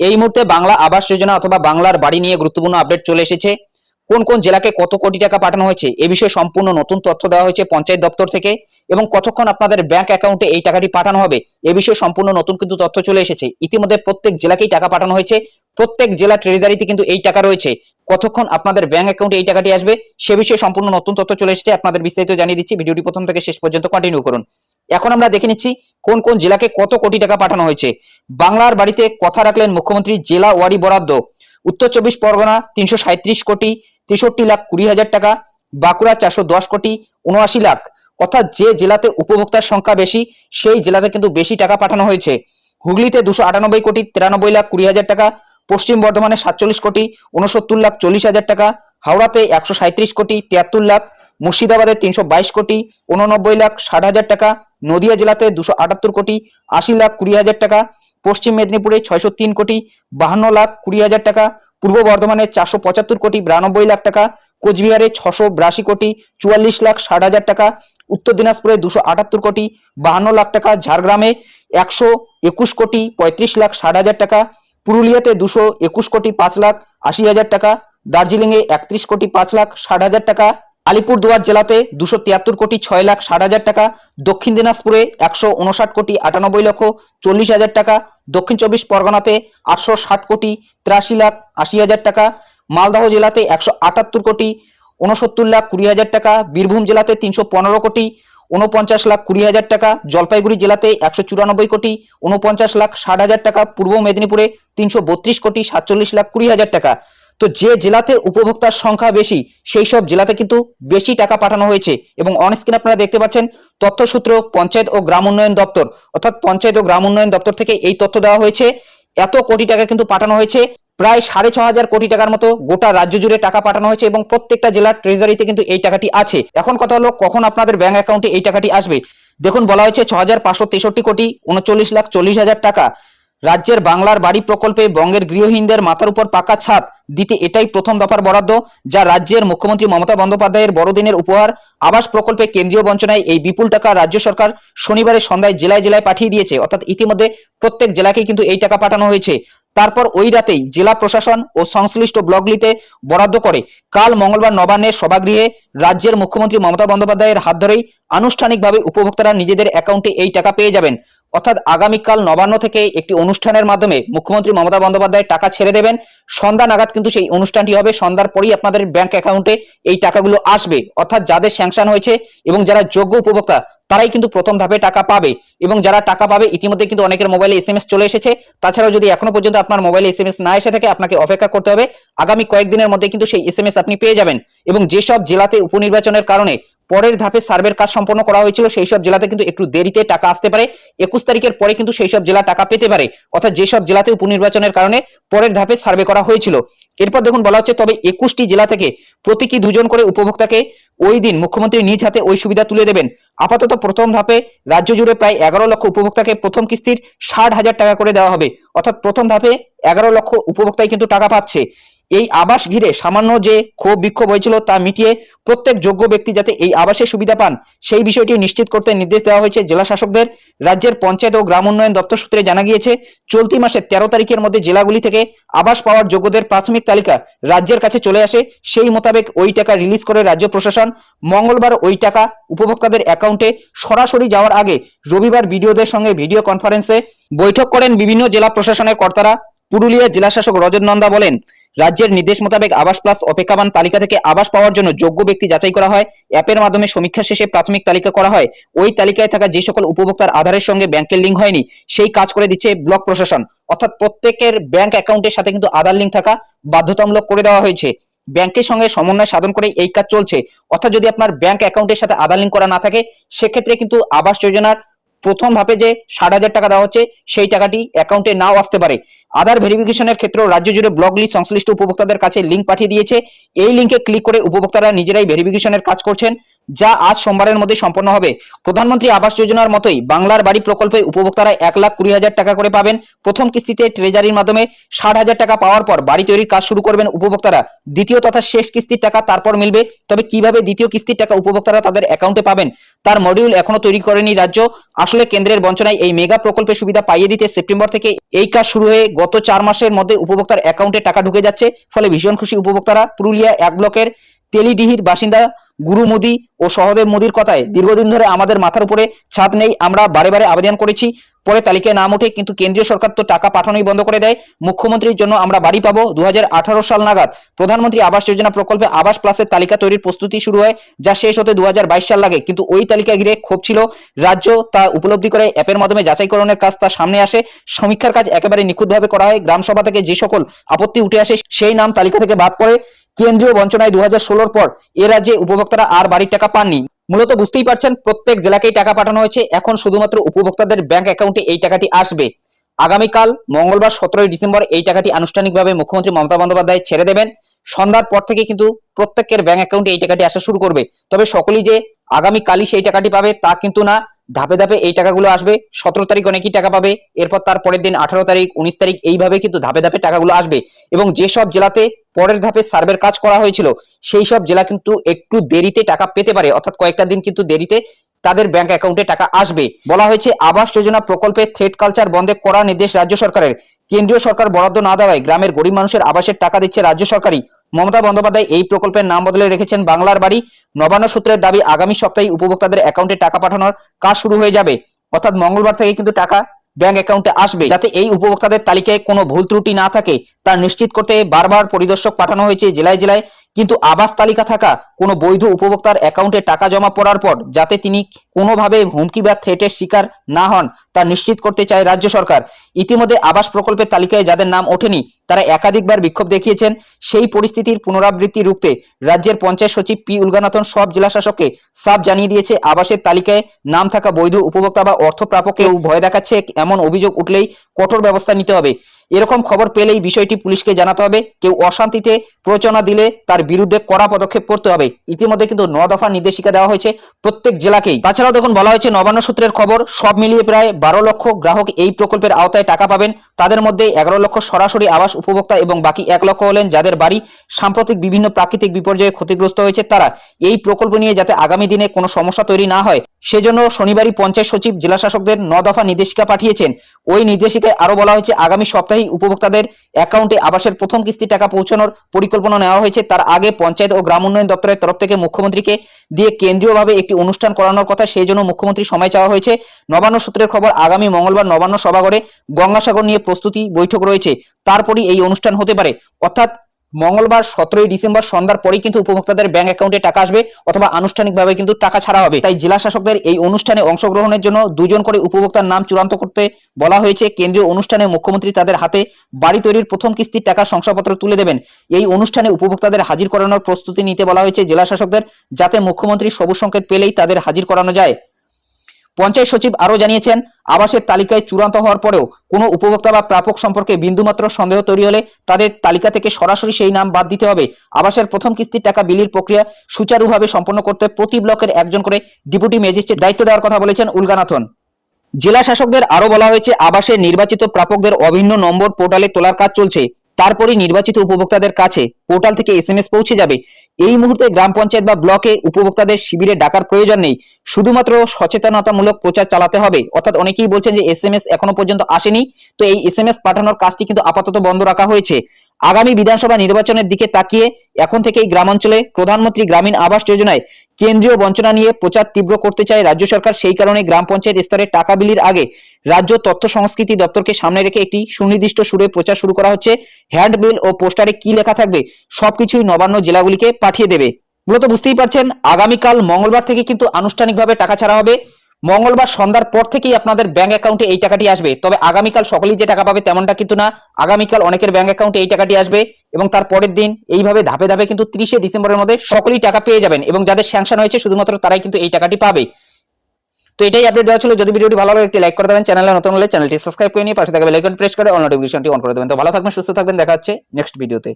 এই মুহূর্তে বাংলা আবাস যোজনা অথবা বাংলার বাড়ি নিয়ে গুরুত্বপূর্ণ আপডেট চলে এসেছে। কোন কোন জেলাকে কত কোটি টাকা পাঠানো হয়েছে, এ বিষয়ে সম্পূর্ণ নতুন তথ্য দেওয়া হয়েছে পঞ্চায়েত দপ্তর থেকে এবং কতক্ষণ আপনাদের ব্যাংক অ্যাকাউন্টে এই টাকাটি পাঠানো হবে, এ বিষয়ে সম্পূর্ণ নতুন কিন্তু তথ্য চলে এসেছে। ইতিমধ্যে প্রত্যেক জেলাকেই টাকা পাঠানো হয়েছে, প্রত্যেক জেলা ট্রেজারিতে কিন্তু এই টাকা রয়েছে। কতক্ষণ আপনাদের ব্যাংক অ্যাকাউন্টে এই টাকাটি আসবে, সে বিষয়ে সম্পূর্ণ নতুন তথ্য চলে এসেছে, আপনাদের বিস্তারিত জানিয়ে দিচ্ছি। ভিডিওটি প্রথম থেকে শেষ পর্যন্ত কন্টিনিউ করুন। এখন আমরা দেখে নিচ্ছি কোন কোন জেলাকে কত কোটি টাকা পাঠানো হয়েছে। বাংলার বাড়িতে কথা রাখলেন মুখ্যমন্ত্রী জেলা ওয়ারি বরাদ্দ। উত্তর চব্বিশ পরগনা তিনশো কোটি, তেষট্টি লাখ কুড়ি হাজার টাকা, বাঁকুড়া চারশো দশ কোটি, উনআশি লাখ। অর্থাৎ যে জেলাতে উপভোক্তার সংখ্যা বেশি, সেই জেলাতে কিন্তু বেশি টাকা পাঠানো হয়েছে। হুগলিতে দুশো আটানব্বই কোটি, তিরানব্বই লাখ কুড়ি হাজার টাকা, পশ্চিম বর্ধমানে সাতচল্লিশ কোটি, উনসত্তর লাখ চল্লিশ হাজার টাকা, হাওড়াতে একশো কোটি, তিয়াত্তর লাখ, মুর্শিদাবাদে তিনশো বাইশ কোটি, উননব্বই লাখ ষাট হাজার টাকা নদিয়া জেলাতে দুশো আটাত্তর কোটি আশি লাখ কুড়ি হাজার টাকা, পশ্চিম মেদিনীপুরে ছয়শো তিন কোটি বাহান্ন লাখ কুড়ি হাজার টাকা, পূর্ব বর্ধমানে চারশো পঁচাত্তর কোটি বিরানব্বই লাখ টাকা, কোচবিহারে ছশো বিরাশি কোটি চুয়াল্লিশ লাখ ষাট হাজার টাকা, উত্তর দিনাজপুরে দুশো আটাত্তর কোটি বাহান্ন লাখ টাকা, ঝাড়গ্রামে একশো একুশ কোটি পঁয়ত্রিশ লাখ ষাট হাজার টাকা, পুরুলিয়াতে দুশো একুশ কোটি পাঁচ লাখ আশি হাজার টাকা, দার্জিলিংয়ে একত্রিশ কোটি পাঁচ লাখ ষাট হাজার টাকা আলিপুরদুয়ার জেলাতে দুশো তিয়াত্তর কোটি ছয় লাখ ষাট হাজার টাকা, দক্ষিণ দিনাজপুরে একশো উনষাট কোটি আটানব্বই লক্ষ চল্লিশ হাজার টাকা, দক্ষিণ চব্বিশ পরগনাতে আটশো ষাট কোটি তিরাশি লাখ আশি হাজার টাকা, মালদহ জেলাতে একশো আটাত্তর কোটি উনসত্তর লাখ কুড়ি হাজার টাকা, বীরভূম জেলাতে তিনশো পনেরো কোটি উনপঞ্চাশ লাখ কুড়ি হাজার টাকা, জলপাইগুড়ি জেলাতে একশো চুরানব্বই কোটি উনপঞ্চাশ লাখ ষাট হাজার টাকা, পূর্ব মেদিনীপুরে তিনশো বত্রিশ কোটি সাতচল্লিশ লাখ কুড়ি হাজার টাকা। তো যে জেলাতে উপভোক্তার সংখ্যা বেশি, সেই সব জেলাতে কিন্তু বেশি টাকা পাঠানো হয়েছে এবং অনস্ক্রিন আপনারা দেখতে পাচ্ছেন তথ্যসূত্র, পঞ্চায়েত ও গ্রাম উন্নয়ন দপ্তর। অর্থাৎ পঞ্চায়েত ও গ্রাম উন্নয়ন দপ্তর থেকে এই তথ্য দেওয়া হয়েছে। এত কোটি টাকা কিন্তু পাঠানো হয়েছে। প্রায় সাড়ে ছ হাজার কোটি টাকার মতো গোটা রাজ্য জুড়ে টাকা পাঠানো হয়েছে এবং প্রত্যেকটা জেলার ট্রেজারিতে কিন্তু এই টাকাটি আছে। এখন কথা হলো কখন আপনাদের ব্যাংক অ্যাকাউন্টে এই টাকাটি আসবে? দেখুন, বলা হয়েছে ছ হাজার পাঁচশো তেষট্টি কোটি, উনচল্লিশ লাখ চল্লিশ হাজার টাকা। রাজ্যের বাংলার বাড়ি প্রকল্পে বঙ্গের গৃহহীনদের মাথার উপর পাকা ছাদ দিতে এটাই প্রথম দফার বরাদ্দ, যা রাজ্যের মুখ্যমন্ত্রী মমতা বন্দ্যোপাধ্যায়ের বড়দিনের উপহার। আবাস প্রকল্পে কেন্দ্রীয় বঞ্চনায় এই বিপুল টাকা রাজ্য সরকার শনিবারের সন্ধ্যায় জেলায় জেলায় পাঠিয়ে দিয়েছে। অর্থাৎ ইতিমধ্যে প্রত্যেক জেলাকে কিন্তু এই টাকা পাঠানো হয়েছে। তারপর ওই রাতেই জেলা প্রশাসন ও সংশ্লিষ্ট ব্লকগুলিতে বরাদ্দ করে। কাল মঙ্গলবার নবান্নের সভাগৃহে রাজ্যের মুখ্যমন্ত্রী মমতা বন্দ্যোপাধ্যায়ের হাত ধরেই আনুষ্ঠানিকভাবে উপভোক্তারা নিজেদের অ্যাকাউন্টে এই টাকা পেয়ে যাবেন। অর্থাৎ আগামীকাল নবান্ন থেকে একটি অনুষ্ঠানের মাধ্যমে মুখ্যমন্ত্রী মমতা বন্দ্যোপাধ্যায় টাকা ছেড়ে দেবেন। সন্ধ্যা নাগাদ কিন্তু সেই অনুষ্ঠানটি হবে। সন্ধ্যার পরেই আপনাদের ব্যাংক অ্যাকাউন্টে এই টাকাগুলো আসবে। অর্থাৎ যাদের স্যাংশন হয়েছে এবং যারা যোগ্য উপভোক্তা, তারাই কিন্তু প্রথম ধাপে টাকা পাবে। এবং যারা টাকা পাবে, ইতিমধ্যে কিন্তু অনেকের মোবাইলে এসএমএস চলে এসেছে। তাছাড়াও যদি এখনও পর্যন্ত আপনার মোবাইলে এসএমএস না এসে থাকে, আপনাকে অপেক্ষা করতে হবে। আগামী কয়েকদিনের মধ্যে কিন্তু সেই এসএমএস আপনি পেয়ে যাবেন। এবং যেসব জেলাতে উপনির্বাচনের কারণে পরের ধাপে সার্ভের কাজ সম্পন্ন করা হয়েছিল, সেই সব জেলাতে কিন্তু একটু দেরিতে টাকা আসতে পারে। একুশ তারিখের পরে কিন্তু সেই সব জেলা টাকা পেতে পারে। অর্থাৎ যেসব জেলাতে উপনির্বাচনের কারণে পরের ধাপে সার্ভে করা হয়েছিল। এরপর দেখুন বলা হচ্ছে, তবে একুশটি জেলা থেকে প্রতীকী দুজন করে উপভোক্তাকে ওই দিন মুখ্যমন্ত্রী নিজ হাতে ওই সুবিধা তুলে দেবেন। আপাতত প্রথম ধাপে রাজ্য জুড়ে প্রায় এগারো লক্ষ উপভোক্তাকে প্রথম কিস্তির ষাট হাজার টাকা করে দেওয়া হবে। অর্থাৎ প্রথম ধাপে এগারো লক্ষ উপভোক্তাই কিন্তু টাকা পাচ্ছে। এই আবাস ঘিরে সামান্য যে ক্ষোভ বিক্ষোভ হয়েছিল তা মিটিয়ে প্রত্যেক যোগ্য ব্যক্তি যাতে এই আবাসের সুবিধা পান, সেই বিষয়টি নিশ্চিত করতে নির্দেশ দেওয়া হয়েছে জেলা শাসকদের। রাজ্যের পঞ্চায়েত ও গ্রাম উন্নয়ন দপ্তর সূত্রে জানা গিয়েছে, চলতি মাসের তেরো তারিখের মধ্যে জেলাগুলি থেকে আবাস পাওয়ার যোগ্যদের প্রাথমিক তালিকা রাজ্যের কাছে চলে আসে। সেই মোতাবেক ওই টাকা রিলিজ করে রাজ্য প্রশাসন মঙ্গলবার ওই টাকা উপভোক্তাদের অ্যাকাউন্টে সরাসরি যাওয়ার আগে রবিবার বিডিওদের সঙ্গে ভিডিও কনফারেন্সে বৈঠক করেন বিভিন্ন জেলা প্রশাসনের কর্তারা। পুরুলিয়া জেলা শাসক রজত নন্দা বলেন রাজ্যের নির্দেশ মোতাবেক আবাস প্লাস অপেক্ষাবান তালিকা থেকে আবাস পাওয়ার জন্য যোগ্য ব্যক্তি যাচাই করা হয়। অ্যাপের মাধ্যমে সমীক্ষা শেষে প্রাথমিক তালিকা করা হয়। ওই তালিকায় থাকা যে সকল উপভোক্তার আধারের সঙ্গে ব্যাংকের লিঙ্ক হয়নি, সেই কাজ করে দিচ্ছে ব্লক প্রশাসন। অর্থাৎ প্রত্যেকের ব্যাংক অ্যাকাউন্টের সাথে কিন্তু আধার লিঙ্ক থাকা বাধ্যতামূলক করে দেওয়া হয়েছে। ব্যাংকের সঙ্গে সমন্বয় সাধন করে এই কাজ চলছে। অর্থাৎ যদি আপনার ব্যাংক অ্যাকাউন্টের সাথে আধার লিঙ্ক করা না থাকে, সেক্ষেত্রে কিন্তু আবাস যোজনার প্রথম ধাপে যে ষাট হাজার টাকা দেওয়া হচ্ছে, সেই টাকাটি অ্যাকাউন্টে নাও আসতে পারে। আধার ভেরিফিকেশনের ক্ষেত্রেও রাজ্য জুড়ে ব্লকগুলি সংশ্লিষ্ট উপভোক্তাদের কাছে লিঙ্ক পাঠিয়ে দিয়েছে। এই লিঙ্কে ক্লিক করে উপভোক্তারা নিজেরাই ভেরিফিকেশনের কাজ করছেন। যা আজ সোমবারের মধ্যে সম্পন্ন হবে। প্রধানমন্ত্রী আবাস যোজনার মতোই বাংলার বাড়ি প্রকল্পে উপভোক্তারা এক লাখ কুড়ি হাজার টাকা করে পাবেন। প্রথম কিস্তিতে ট্রেজারির মাধ্যমে ষাট হাজার টাকা পাওয়ার পর বাড়ি তৈরির কাজ শুরু করবেন উপভোক্তারা। দ্বিতীয় তথা শেষ কিস্তির টাকা তারপর মিলবে। তবে কীভাবে দ্বিতীয় কিস্তির টাকা উপভোক্তারা তাদের অ্যাকাউন্টে পাবেন, তার মডিউল এখনও তৈরি করেনি রাজ্য। আসলে কেন্দ্রের বঞ্চনায় এই মেগা প্রকল্পের সুবিধা পাইয়ে দিতে সেপ্টেম্বর থেকে এই কাজ শুরু হয়ে গত চার মাসের মধ্যে উপভোক্তার অ্যাকাউন্টে টাকা ঢুকে যাচ্ছে। ফলে ভীষণ খুশি উপভোক্তারা। পুরুলিয়া এক ব্লকের তেলিডিহির বাসিন্দা গুরু মোদি ও সহদেব মোদির কথায় দীর্ঘদিন ধরে আমাদের মাথার উপরে ছাদ নেই, আমরা বারে বারে আবেদন করেছি। পরে তালিকায় নাম ওঠে কিন্তু কেন্দ্রীয় সরকার তো টাকা পাঠানোই বন্ধ করে দেয়। মুখ্যমন্ত্রীর জন্য আমরা বাড়ি পাবো দু সাল নাগাদ। প্রধানমন্ত্রী আবাস যোজনা প্রকল্পে আবাস প্লাসের তালিকা তৈরির প্রস্তুতি শুরু হয়, যা শেষ হতে দুহাজার বাইশ সাল লাগে। কিন্তু ওই তালিকা ঘিরে ক্ষোভ ছিল। রাজ্য তা উপলব্ধি করে অ্যাপের মাধ্যমে যাচাইকরণের কাজ তার সামনে আসে। সমীক্ষার কাজ একেবারে নিখুঁতভাবে করা হয়। গ্রাম সভা থেকে যে সকল আপত্তি উঠে আসে, সেই নাম তালিকা থেকে বাদ পড়ে। কেন্দ্রীয় বঞ্চনায় দু হাজার পর এ রাজ্যে উপভোক্তারা আর বাড়ির টাকা পাননি। মূলত বুঝতেই পারছেন, প্রত্যেক জেলাকেই টাকা পাঠানো হয়েছে। এখন শুধুমাত্র উপভোক্তাদের ব্যাংক অ্যাকাউন্টে এই টাকাটি আসবে। আগামীকাল, মঙ্গলবার, সতেরোই ডিসেম্বর এই টাকাটি আনুষ্ঠানিকভাবে মুখ্যমন্ত্রী মমতা বন্দ্যোপাধ্যায় ছেড়ে দেবেন। সন্ধ্যার পর থেকে কিন্তু প্রত্যেকের ব্যাংক অ্যাকাউন্টে এই টাকাটি আসা শুরু করবে। তবে সকলেই যে আগামীকালই সেই টাকাটি পাবে তা কিন্তু না। ধাপে ধাপে এই টাকাগুলো আসবে। সতেরো তারিখ অনেকেই টাকা পাবে, এরপর তার পরের দিন আঠারো তারিখ, উনিশ তারিখ এইভাবে কিন্তু ধাপে ধাপে টাকাগুলো আসবে। এবং যেসব জেলাতে পরের ধাপে সার্ভের কাজ করা হয়েছিল, সেই সব জেলা কিন্তু একটু দেরিতে টাকা পেতে পারে, অর্থাৎ কয়েকটা দিন কিন্তু দেরিতে তাদের ব্যাংক অ্যাকাউন্টে টাকা আসবে। বলা হয়েছে, আবাস যোজনা প্রকল্পে থ্রেড কালচার বন্ধে করা নির্দেশ রাজ্য সরকারের। কেন্দ্রীয় সরকার বরাদ্দ না দেওয়ায় গ্রামের গরিব মানুষের আবাসের টাকা দিচ্ছে রাজ্য সরকারই। মমতা বন্দ্যোপাধ্যায় এই প্রকল্পের নাম বদলে রেখেছেন বাংলার বাড়ি। নবান্ন সূত্রের দাবি, আগামী সপ্তাহে উপভোক্তাদের অ্যাকাউন্টে টাকা পাঠানোর কাজ শুরু হয়ে যাবে। অর্থাৎ মঙ্গলবার থেকে কিন্তু টাকা ব্যাংক অ্যাকাউন্টে আসবে। যাতে এই উপভোক্তাদের তালিকায় কোনো ভুল ত্রুটি না থাকে, তা নিশ্চিত করতে বারবার পরিদর্শক পাঠানো হয়েছে জেলায় জেলায়। কিন্তু আবাস তালিকা থাকা কোনো বৈধ উপভোক্তার অ্যাকাউন্টে টাকা জমা পড়ার পর যাতে তিনি কোনোভাবে হুমকি বা থ্রেটের শিকার না হন, তা নিশ্চিত করতে চায় রাজ্য সরকার। ইতিমধ্যে আবাস প্রকল্পের তালিকায় যাদের নাম ওঠেনি, তারা একাধিকবার বিক্ষোভ দেখিয়েছেন। সেই পরিস্থিতির পুনরাবৃত্তি রুখতে রাজ্যের পঞ্চায়েত সচিব পি উলগানাথন সব জেলা শাসককে সাফ জানিয়ে দিয়েছে, আবাসের তালিকায় নাম থাকা বৈধ উপভোক্তা বা অর্থ অর্থপ্রাপকেও ভয় দেখাচ্ছে। এমন অভিযোগ উঠলেই কঠোর ব্যবস্থা নিতে হবে। এরকম খবর পেলেই বিষয়টি পুলিশকে জানাতে হবে। কেউ অশান্তিতে প্রচনা দিলে তার বিরুদ্ধে কড়া পদক্ষেপ করতে হবে। ইতিমধ্যে কিন্তু ন দফার নির্দেশিকা দেওয়া হয়েছে প্রত্যেক জেলাকেই। তাছাড়াও দেখুন, বলা হয়েছে নবান্ন সূত্রের খবর, সব মিলিয়ে প্রায় বারো লক্ষ গ্রাহক এই প্রকল্পের আওতায় টাকা পাবেন। তাদের মধ্যে এগারো লক্ষ সরাসরি আবাস উপভোক্তা এবং বাকি এক লক্ষ হলেন যাদের বাড়ি সাম্প্রতিক বিভিন্ন প্রাকৃতিক বিপর্যয়ে ক্ষতিগ্রস্ত হয়েছে তারা। এই প্রকল্প নিয়ে যাতে আগামী দিনে কোনো সমস্যা তৈরি না হয়, সেজন্য শনিবারই পঞ্চায়েত সচিব জেলা শাসকদের ন দফা নির্দেশিকা পাঠিয়েছেন। ওই নির্দেশিকায় আরও বলা হয়েছে, আগামী সপ্তাহেই উপভোক্তাদের অ্যাকাউন্টে আবাসের প্রথম কিস্তি টাকা পৌঁছানোর পরিকল্পনা নেওয়া হয়েছে। তার আগে পঞ্চায়েত ও গ্রাম উন্নয়ন দপ্তরের তরফ থেকে মুখ্যমন্ত্রীকে দিয়ে কেন্দ্রীয়ভাবে একটি অনুষ্ঠান করানোর কথা সেই জন্য মুখ্যমন্ত্রী সময় চাওয়া হয়েছে। নবান্ন সূত্রের খবর, আগামী মঙ্গলবার নবান্ন সভাগরে গঙ্গাসাগর নিয়ে প্রস্তুতি বৈঠক রয়েছে। তারপরই এই অনুষ্ঠান হতে পারে। অর্থাৎ মঙ্গলবার সতেরোই ডিসেম্বর সন্ধ্যার পরেই কিন্তু উপভোক্তাদের ব্যাংক অ্যাকাউন্টে টাকা আসবে অথবা আনুষ্ঠানিকভাবে কিন্তু টাকা ছাড়া হবে। তাই জেলা শাসকদের এই অনুষ্ঠানে অংশগ্রহণের জন্য দুজন করে উপভোক্তার নাম চূড়ান্ত করতে বলা হয়েছে। কেন্দ্রীয় অনুষ্ঠানে মুখ্যমন্ত্রী তাদের হাতে বাড়ি তৈরির প্রথম কিস্তির টাকা শংসাপত্র তুলে দেবেন। এই অনুষ্ঠানে উপভোক্তাদের হাজির করানোর প্রস্তুতি নিতে বলা হয়েছে জেলা শাসকদের, যাতে মুখ্যমন্ত্রী সবুজ সংকেত পেলেই তাদের হাজির করানো যায়। পঞ্চায়েত সচিব আরও জানিয়েছেন, আবাসের তালিকায় চূড়ান্ত হওয়ার পরেও কোনো উপভোক্তা বা প্রাপক সম্পর্কে বিন্দুমাত্র সন্দেহ তৈরি হলে তাদের তালিকা থেকে সরাসরি সেই নাম বাদ দিতে হবে। আবাসের প্রথম কিস্তির টাকা বিলির প্রক্রিয়া সুচারুভাবে সম্পন্ন করতে প্রতি ব্লকের একজন করে ডেপুটি ম্যাজিস্ট্রেট দায়িত্ব দেওয়ার কথা বলেছেন উলগানাথন। জেলা শাসকদের আরও বলা হয়েছে আবাসের নির্বাচিত প্রাপকদের অভিন্ন নম্বর পোর্টালে তোলার কাজ চলছে। তারপরই নির্বাচিত উপভোক্তাদের কাছে পোর্টাল থেকে এসএমএস পৌঁছে যাবে। এই মুহূর্তে গ্রাম পঞ্চায়েত বা ব্লকে উপভোক্তাদের শিবিরে ডাকার প্রয়োজন নেই। শুধুমাত্র সচেতনতামূলক প্রচার চালাতে হবে। অর্থাৎ অনেকেই বলছেন যে এসএমএস এখনও পর্যন্ত আসেনি। তো এই এসএমএস পাঠানোর কাজটি কিন্তু আপাতত বন্ধ রাখা হয়েছে। আগামী বিধানসভা নির্বাচনের দিকে তাকিয়ে এখন থেকেই গ্রামাঞ্চলে প্রধানমন্ত্রী গ্রামীণ আবাস যোজনায় কেন্দ্রীয় বঞ্চনা নিয়ে প্রচার তীব্র করতে চায় রাজ্য সরকার, সেই কারণে গ্রাম পঞ্চায়েত স্তরে টাকা বিলির আগে রাজ্য তথ্য সংস্কৃতি দপ্তরকে সামনে রেখে একটি সুনির্দিষ্ট সুরে প্রচার শুরু করা হচ্ছে। হ্যান্ডবিল ও পোস্টারে কি লেখা থাকবে সবকিছুই নবান্ন জেলাগুলিকে পাঠিয়ে দেবে। মূলত বুঝতেই পারছেন, আগামীকাল মঙ্গলবার থেকে কিন্তু আনুষ্ঠানিকভাবে টাকা ছাড়া হবে। মঙ্গলবার সন্ধ্যার পর থেকেই আপনাদের ব্যাংক অ্যাকাউন্টে এই টাকাটি আসবে। তবে আগামীকাল সকলেই যে টাকা পাবে তেমনটা কিন্তু না। আগামীকাল অনেকের ব্যাংক অ্যাকাউন্টে এই টাকাটি আসবে এবং তার পরের দিন এইভাবে ধাপে ধাপে কিন্তু তিরিশে ডিসেম্বরের মধ্যে সকলেই টাকা পেয়ে যাবেন এবং যাদের স্যাংশন হয়েছে শুধুমাত্র তারাই কিন্তু এই টাকাটি পাবে। তো এটাই আপডেট দেওয়া ছিল। যদি ভিডিওটি ভালো লাগে, একটি লাইক করে দেবেন। চ্যানেলে নতুন হলে চ্যানেলটি সাবস্ক্রাইব করে নিয়ে পাশে থাকা বেল প্রেস করে অল নোটিফিকেশনটি অন করে দেবেন। তো ভালো থাকবেন, সুস্থ থাকবেন। দেখা হচ্ছে নেক্সট ভিডিওতে